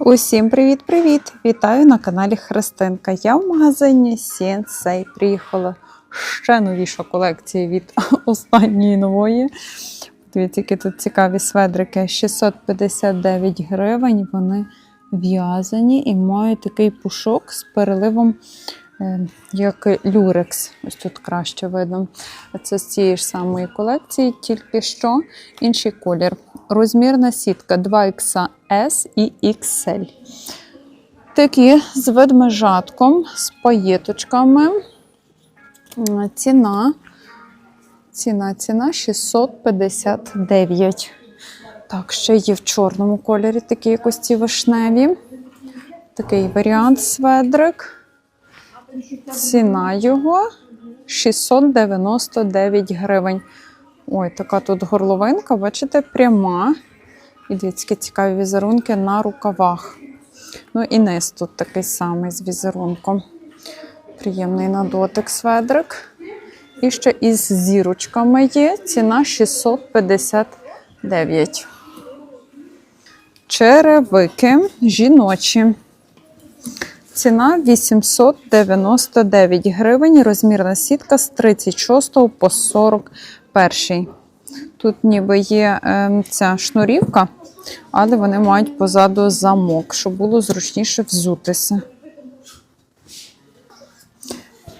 Усім привіт-привіт! Вітаю на каналі Христинка. Я в магазині Sensei. Приїхала ще новіша колекція від останньої нової. Дивіться, які тут цікаві сведрики. 659 гривень. Вони в'язані і мають такий пушок з переливом, як люрекс. Ось тут краще видно. Це з цієї ж самої колекції, тільки що інший колір. Розмірна сітка 2XS і XL. Такі з ведмежатком, з паєточками. Ціна. Ціна, ціна 659. Так, ще є в чорному кольорі такі якось ці вишневі. Такий варіант сведрик. Ціна його 699 гривень. Ой, така тут горловинка, бачите, пряма. І дивіться, цікаві візерунки на рукавах. Ну і низ тут такий самий з візерунком. Приємний на дотик сведрик. І ще із зірочками є. Ціна 659. Черевики жіночі. Ціна 899 гривень. Розмірна сітка з 36 по 41. Тут ніби є е, ця шнурівка, але вони мають позаду замок, щоб було зручніше взутися.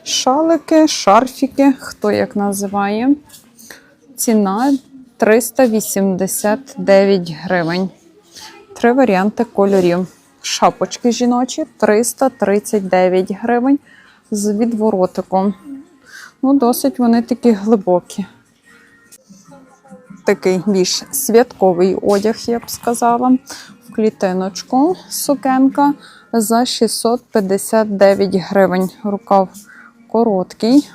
Шалики, шарфіки, хто як називає. Ціна 389 гривень. Три варіанти кольорів. Шапочки жіночі 339 гривень з відворотиком. Ну, досить вони такі глибокі. Такий більш святковий одяг, я б сказала. В клітиночку сукенка за 659 гривень. Рукав короткий.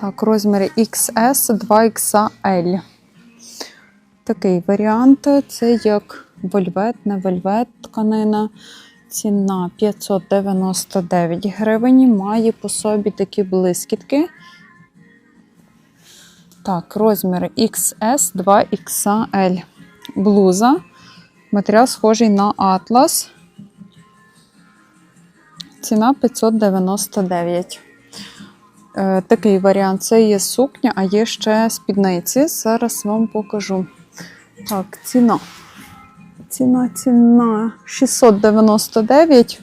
Так, розміри XS, 2XL. Такий варіант. Це як вельвет, не вельвет тканина. Ціна 599 гривень. Має по собі такі блискітки. Так, розміри XS, 2XL. Блуза. Матеріал схожий на атлас. Ціна 599. Е, такий варіант. Це є сукня, а є ще спідниці. Зараз вам покажу. Так, ціна. Ціна, ціна 699,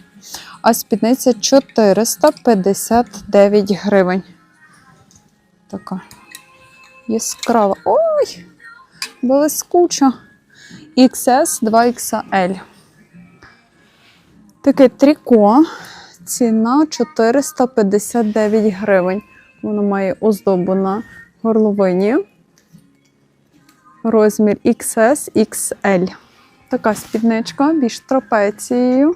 а спідниця 459 гривень. Така яскрава. Ой! Блискуча. XS 2XL. Таке тріко. Ціна 459 гривень. Воно має оздобу на горловині. Розмір XS XL. Така спідничка, більш трапецією.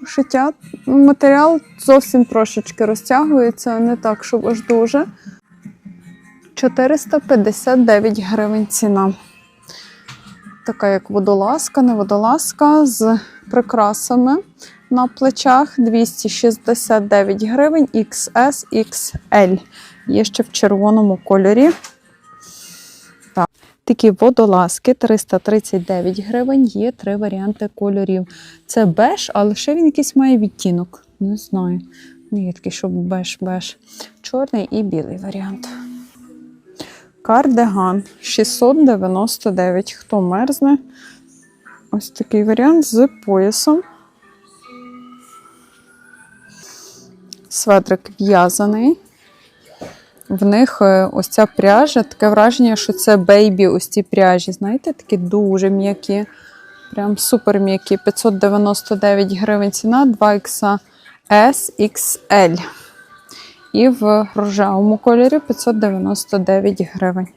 Пошиття. Матеріал зовсім трошечки розтягується, не так, щоб аж дуже. 459 гривень ціна. Така як водолазка, не водолазка з прикрасами на плечах 269 гривень XS XL. Є ще в червоному кольорі. Так. Такі водолазки 339 гривень. Є три варіанти кольорів. Це беж, але ще він якийсь має відтінок. Не знаю. Не є такий, щоб беж-беж. Чорний і білий варіант. Кардиган 699. Хто мерзне? Ось такий варіант з поясом. Светрик в'язаний. В них е, ось ця пряжа, таке враження, що це бейбі, ось ці пряжі. Знаєте, такі дуже м'які. Прям супер м'які. 599 гривень ціна, 2XS XL. І в рожевому кольорі 599 гривень.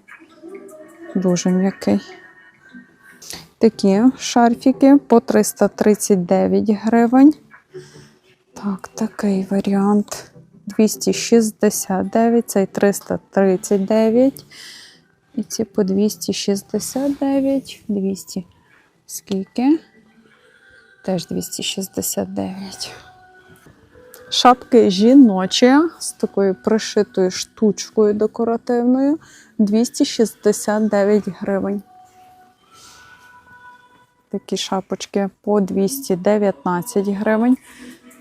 Дуже м'який. Такі шарфіки по 339 гривень. Так, такий варіант 269, цей 339. І ці по 269, 200. Скільки? Теж 269. Шапки жіночі з такою пришитою штучкою декоративною 269 гривень. Такі шапочки по 219 гривень.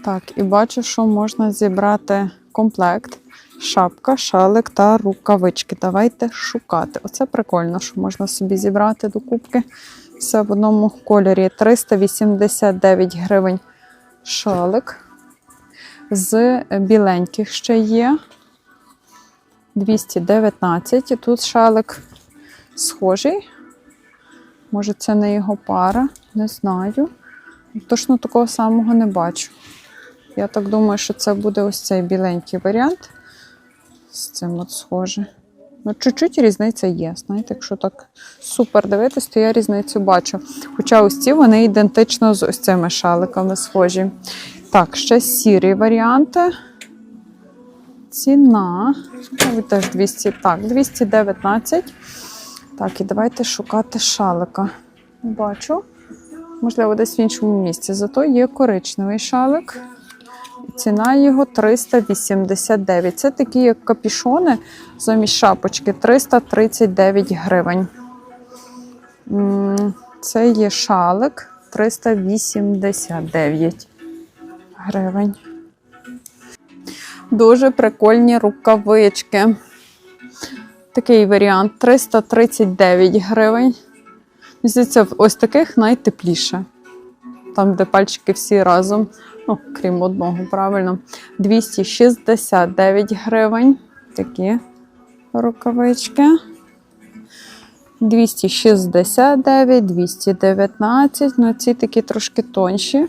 Так, і бачу, що можна зібрати комплект. Шапка, шалик та рукавички. Давайте шукати. Оце прикольно, що можна собі зібрати до кубки. Все в одному кольорі. 389 гривень шалик. З біленьких ще є. 219. І тут шалик схожий. Може, це не його пара, не знаю. Точно такого самого не бачу. Я так думаю, що це буде ось цей біленький варіант. З цим от схоже. Ну, чуть-чуть різниця є. Знаєте, якщо так супер дивитись, то я різницю бачу. Хоча ось ці вони ідентично з ось цими шаликами схожі. Так, ще сірі варіанти. Ціна. Мабуть, теж 200. Так, 219. Так, і давайте шукати шалика. Бачу. Можливо, десь в іншому місці. Зато є коричневий шалик. Ціна його 389. Це такі, як капішони замість шапочки 339 гривень. Це є шалик 389 гривень. Дуже прикольні рукавички. Такий варіант 339 гривень. Здається, ось таких найтепліше. Там, де пальчики всі разом, ну, крім одного, правильно. 269 гривень. Такі рукавички. 269, 219. Ну, ці такі трошки тонші.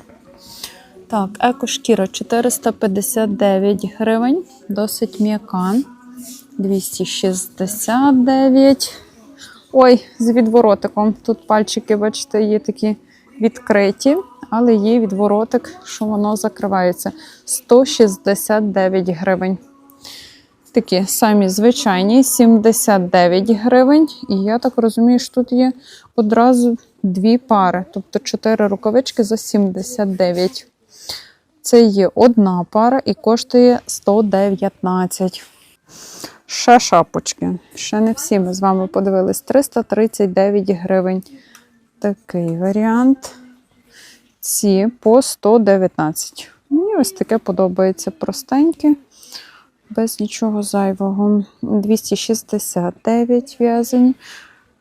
Так, екошкіра 459 гривень. Досить м'яка. 269. Ой, з відворотиком. Тут пальчики, бачите, є такі відкриті, але є відворотик, що воно закривається. 169 гривень. Такі самі звичайні, 79 гривень. І я так розумію, що тут є одразу дві пари, тобто 4 рукавички за 79. Це є одна пара і коштує 119. Ще шапочки. Ще не всі ми з вами подивились. 339 гривень. Такий варіант. Ці по 119. Мені ось таке подобається простеньке, без нічого зайвого. 269 в'язані.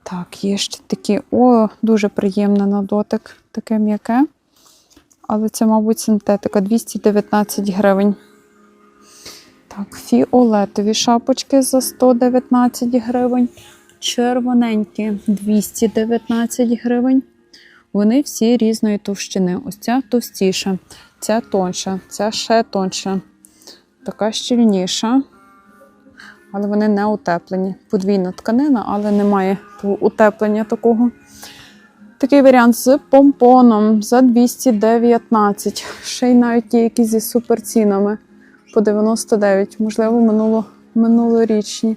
Так, є ще такі. О, дуже приємне на дотик, таке м'яке. Але це, мабуть, синтетика 219 гривень. Так, фіолетові шапочки за 119 гривень. Червоненькі 219 гривень. Вони всі різної товщини. Ось ця товстіша, ця тонша, ця ще тонша, така щільніша. Але вони не утеплені. Подвійна тканина, але немає утеплення такого. Такий варіант з помпоном за 219. Ще й навіть ті, які зі суперцінами по 99, можливо, минуло, минулорічні.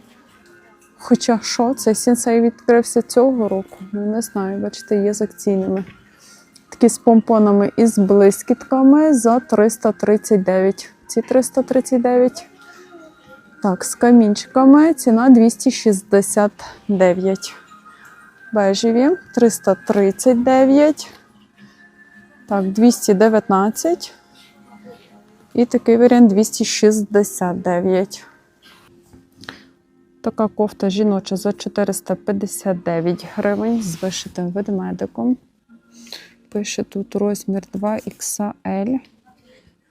Хоча що, цей сенсей відкрився цього року. Ну, не знаю, бачите, є з акційними. Такі з помпонами і з блискітками за 339. Ці 339. Так, з камінчиками ціна 269. Бежеві 339. Так, 219. І такий варіант 269. Така кофта жіноча за 459 гривень з вишитим ведмедиком. Пише тут розмір 2XL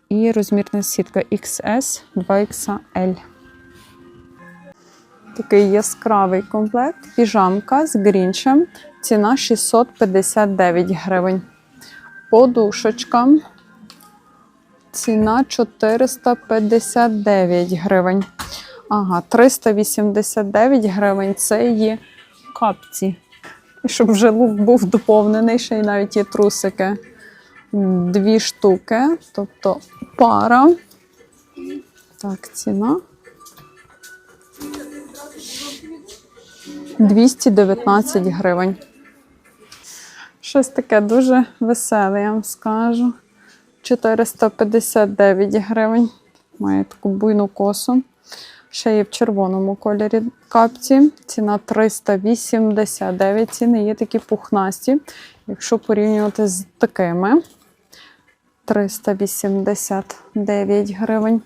і розмірна сітка XS 2XL. Такий яскравий комплект. Піжамка з грінчем. Ціна 659 гривень. Подушечка. Ціна 459 гривень. Ага, 389 гривень це є капці. Щоб вже лук був доповнений, ще й навіть є трусики. Дві штуки, тобто пара. Так, ціна. 219 гривень. Щось таке дуже веселе, я вам скажу. 459 гривень. Має таку буйну косу. Ще є в червоному кольорі капці. Ціна 389. Ціни є такі пухнасті. Якщо порівнювати з такими 389 гривень,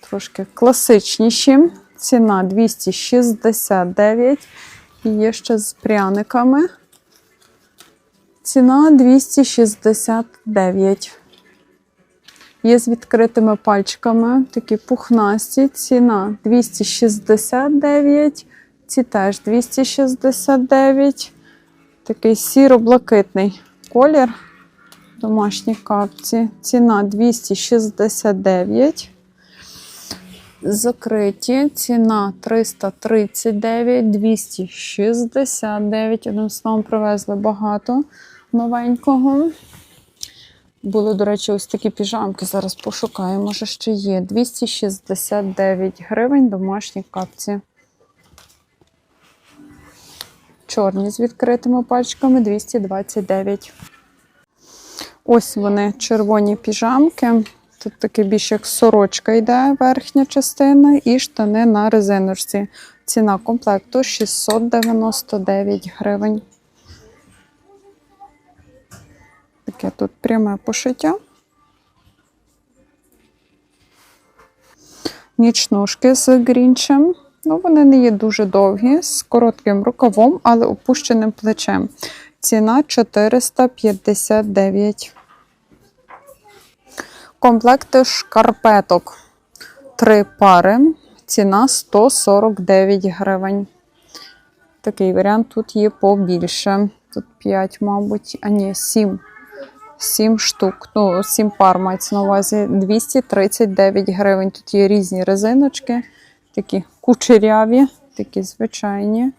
трошки класичніші. Ціна 269. І є ще з пряниками. Ціна 269. Є з відкритими пальчиками, такі пухнасті. Ціна 269. Ці теж 269. Такий сіро-блакитний колір. Домашні капці. Ціна 269. Закриті. Ціна 339, 269. Одним словом, привезли багато новенького. Були, до речі, ось такі піжамки. Зараз пошукаю, може ще є. 269 гривень домашні капці. Чорні з відкритими пачками 229. Ось вони, червоні піжамки. Тут таке більш як сорочка йде верхня частина, і штани на резиночці. Ціна комплекту 699 гривень. Таке тут пряме пошиття. Нічнушки з грінчем. Ну, вони не є дуже довгі, з коротким рукавом, але опущеним плечем. Ціна 459. Комплекти шкарпеток. Три пари. Ціна 149 гривень. Такий варіант тут є побільше. Тут 5, мабуть, а ні, 7. 7 штук. Ну, 7 пар мається на увазі 239 гривень. Тут є різні резиночки, такі кучеряві, такі звичайні.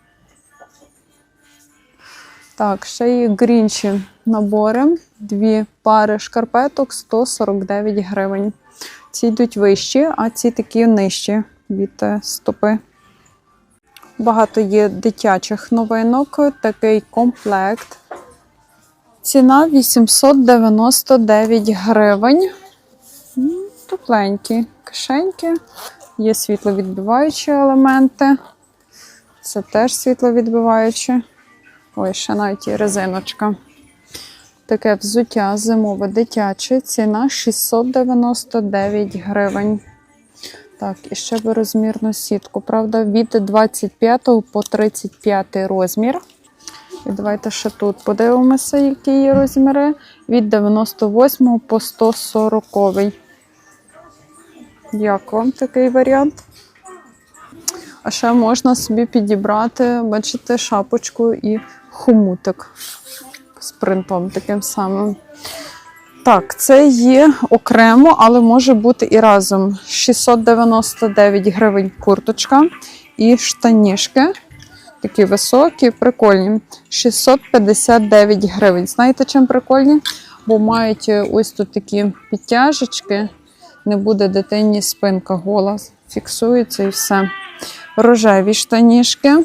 Так, ще є грінші набори. Дві пари шкарпеток 149 гривень. Ці йдуть вищі, а ці такі нижчі від е, стопи. Багато є дитячих новинок. Такий комплект. Ціна 899 гривень. М, Тепленькі кишеньки. Є світловідбиваючі елементи. Це теж світловідбиваючі. Ой, ще навіть і резиночка. Таке взуття зимове дитяче. Ціна 699 гривень. Так, і ще би розмірну сітку. Правда, від 25 по 35 розмір. І давайте ще тут подивимося, які є розміри. Від 98 по 140. Як вам такий варіант? А ще можна собі підібрати, бачите, шапочку і хомутик з принтом таким самим. Так, це є окремо, але може бути і разом. 699 гривень курточка і штанішки. Такі високі, прикольні. 659 гривень. Знаєте, чим прикольні? Бо мають е, ось тут такі підтяжечки. Не буде дитині спинка гола. Фіксується і все. Рожеві штанішки.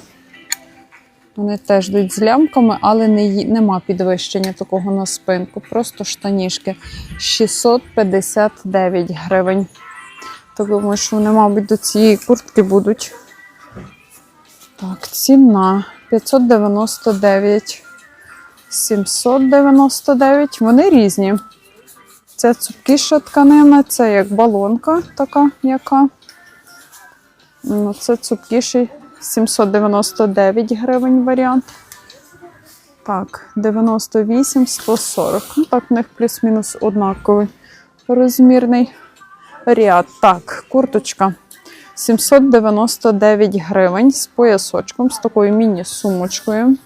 Вони теж йдуть з лямками, але не, нема підвищення такого на спинку. Просто штанішки. 659 гривень. Так думаю, що вони, мабуть, до цієї куртки будуть. Так, ціна 599, 799. Вони різні. Це цупкіша тканина, це як балонка така м'яка. Ну, це цупкіший 799 гривень варіант. Так, 98, 140. Ну, так, в них плюс-мінус однаковий розмірний ряд. Так, курточка 799 гривень з поясочком, з такою міні-сумочкою.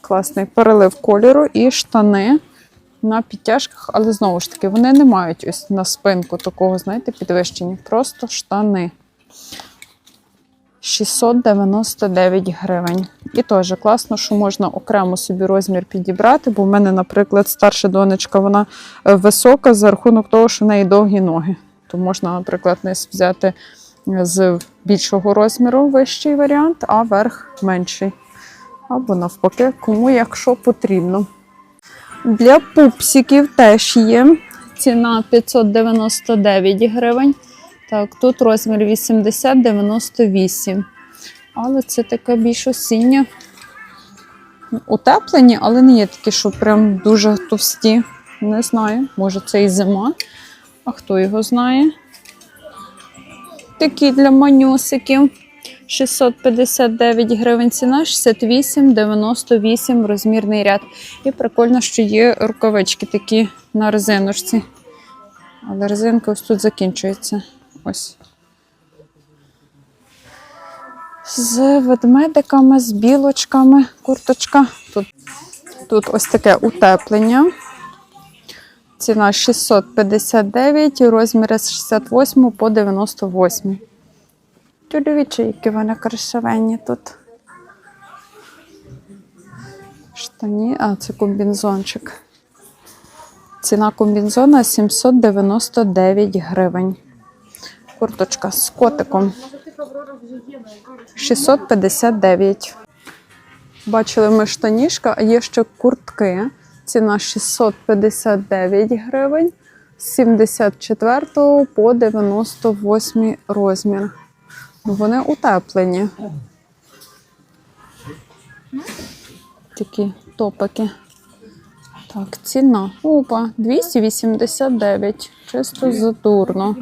Класний перелив кольору і штани на підтяжках, але знову ж таки, вони не мають ось на спинку такого, знаєте, підвищення. Просто штани. 699 гривень. І теж класно, що можна окремо собі розмір підібрати, бо в мене, наприклад, старша донечка, вона е, висока за рахунок того, що в неї довгі ноги. То можна, наприклад, низ взяти з більшого розміру вищий варіант, а верх менший. Або навпаки, кому якщо потрібно. Для пупсиків теж є ціна 599 гривень. Так, тут розмір 80-98. Але це така більш осіння утеплені, але не є такі, що прям дуже товсті. Не знаю, може це і зима. А хто його знає? Такі для манюсиків. 659 гривень ціна, 68, 98 розмірний ряд. І прикольно, що є рукавички такі на резиночці. Але резинка ось тут закінчується. Ось. З ведмедиками, з білочками, курточка. Тут, тут ось таке утеплення. Ціна 659, розміри з 68 по 98. Чудовічі, які вони красивенні тут. Штані, а це комбінзончик. Ціна комбінзона 799 гривень. Курточка з котиком 659. Бачили ми штанішка, а є ще куртки. Ціна 659 гривень з 74 по 98 розмір. Вони утеплені. Такі топики. Так, ціна. Опа, 289. Чисто задурно.